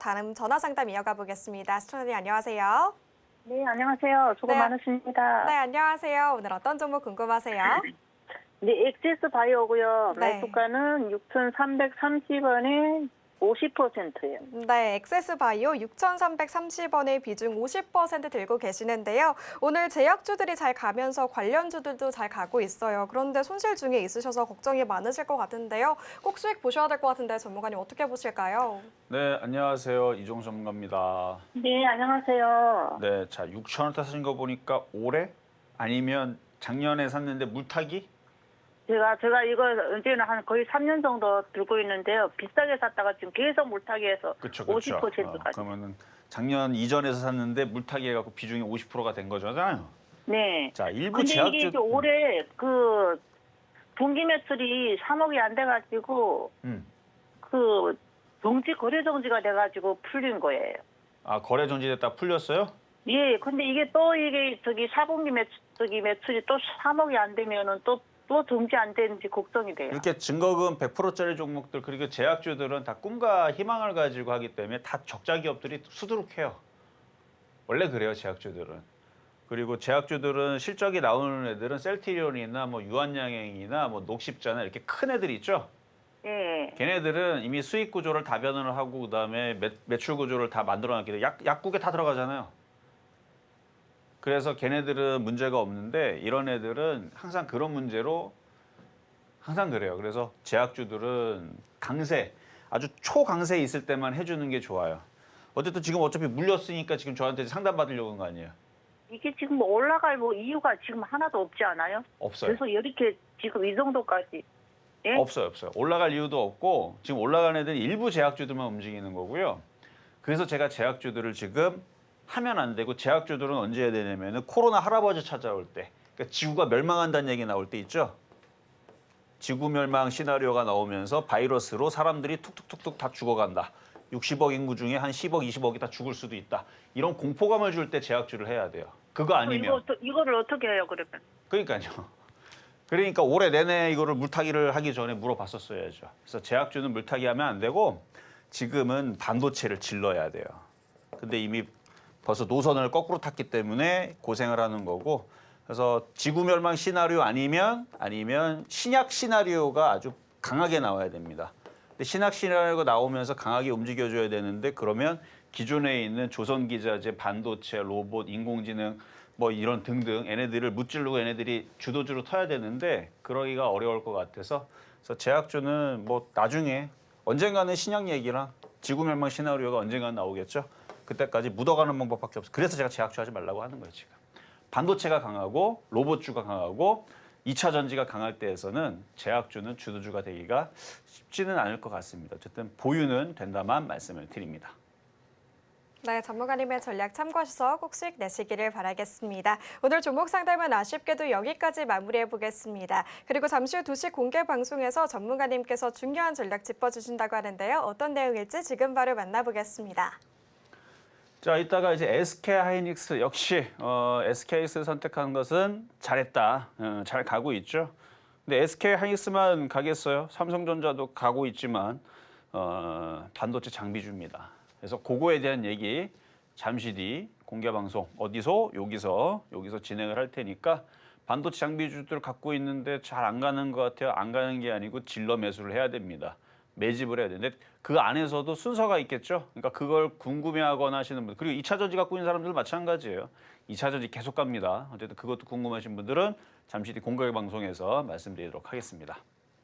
다음 전화 상담 이어가 보겠습니다. 시청자님 안녕하세요. 네, 안녕하세요. 수고 네. 많으십니다. 네, 안녕하세요. 오늘 어떤 종목 궁금하세요? 네, 엑세스 바이오고요. 네. 매수가는 6,330원에 50%예요. 네, 엑세스 바이오 6,330원의 비중 50% 들고 계시는데요. 오늘 제약주들이 잘 가면서 관련주들도 잘 가고 있어요. 그런데 손실 중에 있으셔서 걱정이 많으실 것 같은데요. 꼭 수익 보셔야 될 것 같은데 전문가님 어떻게 보실까요? 네, 안녕하세요. 이종 전문가입니다. 네, 안녕하세요. 네, 자, 6천 원대 사신 거 보니까 올해 아니면 작년에 샀는데 물타기? 제가 제가 이거 언제는 한 거의 3년 정도 들고 있는데요. 비싸게 샀다가 지금 계속 물타기 해서 그렇죠, 그렇죠. 50%까지. 그러면은 작년 이전에서 샀는데 물타기 해갖고 비중이 50%가 된 거잖아요. 네. 자, 일부 근데 제약주 이게 이제 올해 그 분기 매출이 3억이 안 돼가지고 음. 그 정지 거래 정지가 돼가지고 풀린 거예요. 아, 거래 정지됐다 풀렸어요? 예, 근데 이게 또 이게 저기 4분기 매출, 저기 매출이 또 3억이 안 되면은 또, 또 정지 안 되는지 걱정이 돼요. 이렇게 증거금 100%짜리 종목들 그리고 제약주들은 다 꿈과 희망을 가지고 하기 때문에 다 적자 기업들이 수두룩해요. 원래 그래요 제약주들은. 그리고 제약주들은 실적이 나오는 애들은 셀티리온이나 뭐 유한양행이나 뭐 녹십자나 이렇게 큰 애들 있죠. 예. 걔네들은 이미 수익 구조를 다변을 하고 그다음에 매, 매출 구조를 다 만들어놨기 때문에 약, 약국에 다 들어가잖아요. 그래서 걔네들은 문제가 없는데 이런 애들은 항상 그런 문제로 항상 그래요. 그래서 제약주들은 강세, 아주 초강세 있을 때만 해주는 게 좋아요. 어쨌든 지금 어차피 물렸으니까 지금 저한테 상담 받으려고 한 거 아니에요? 이게 지금 뭐 올라갈 뭐 이유가 지금 하나도 없지 않아요? 없어요. 그래서 이렇게 지금 이 정도까지. 예? 없어요, 없어요. 올라갈 이유도 없고 지금 올라간 애들은 일부 제약주들만 움직이는 거고요. 그래서 제가 제약주들을 지금 하면 안 되고 제약주들은 언제 해야 되냐면은 코로나 할아버지 찾아올 때, 그러니까 지구가 멸망한다는 얘기 나올 때 있죠. 지구 멸망 시나리오가 나오면서 바이러스로 사람들이 툭툭툭툭 다 죽어간다. 60억 인구 중에 한 10억, 20억이 다 죽을 수도 있다. 이런 공포감을 줄 때 제약주를 해야 돼요. 그거 이거, 아니면 어떠- 이거 를 어떻게 해요, 그러면? 그러니까요. 그러니까 올해 내내 이거를 물타기를 하기 전에 물어봤었어야죠. 그래서 제약주는 물타기 하면 안 되고 지금은 반도체를 질러야 돼요. 근데 이미 벌써 노선을 거꾸로 탔기 때문에 고생을 하는 거고 그래서 지구 멸망 시나리오 아니면 아니면 신약 시나리오가 아주 강하게 나와야 됩니다. 근데 신약 시나리오가 나오면서 강하게 움직여줘야 되는데 그러면 기존에 있는 조선 기자재, 반도체, 로봇, 인공지능 뭐 이런 등등 얘네들을 무찌르고 얘네들이 주도주로 터야 되는데 그러기가 어려울 것 같아서 그래서 제약주는 뭐 나중에 언젠가는 신약 얘기랑 지구 멸망 시나리오가 언젠가는 나오겠죠. 그때까지 묻어가는 방법밖에 없어. 그래서 제가 제약주 하지 말라고 하는 거예요 지금. 반도체가 강하고 로봇주가 강하고 2차 전지가 강할 때에서는 제약주는 주도주가 되기가 쉽지는 않을 것 같습니다. 어쨌든 보유는 된다만 말씀을 드립니다. 네, 전문가님의 전략 참고하셔서 꼭 수익 내시기를 바라겠습니다. 오늘 종목 상담은 아쉽게도 여기까지 마무리해 보겠습니다. 그리고 잠시 후 2시 공개 방송에서 전문가님께서 중요한 전략 짚어주신다고 하는데요. 어떤 내용일지 지금 바로 만나보겠습니다. 자, 이따가 이제 SK 하이닉스 역시 어, SK스 선택한 것은 잘했다. 어, 잘 가고 있죠. 근데 SK 하이닉스만 가겠어요? 삼성전자도 가고 있지만 어, 반도체 장비주입니다. 그래서 그거에 대한 얘기 잠시 뒤 공개 방송 어디서 여기서 여기서 진행을 할 테니까 반도체 장비주들 갖고 있는데 잘 안 가는 것 같아요. 안 가는 게 아니고 질러 매수를 해야 됩니다. 매집을 해야 되는데 그 안에서도 순서가 있겠죠. 그러니까 그걸 궁금해하거나 하시는 분들 그리고 2차 전지 갖고 있는 사람들 마찬가지예요. 2차 전지 계속 갑니다. 어쨌든 그것도 궁금하신 분들은 잠시 뒤 공개 방송에서 말씀드리도록 하겠습니다.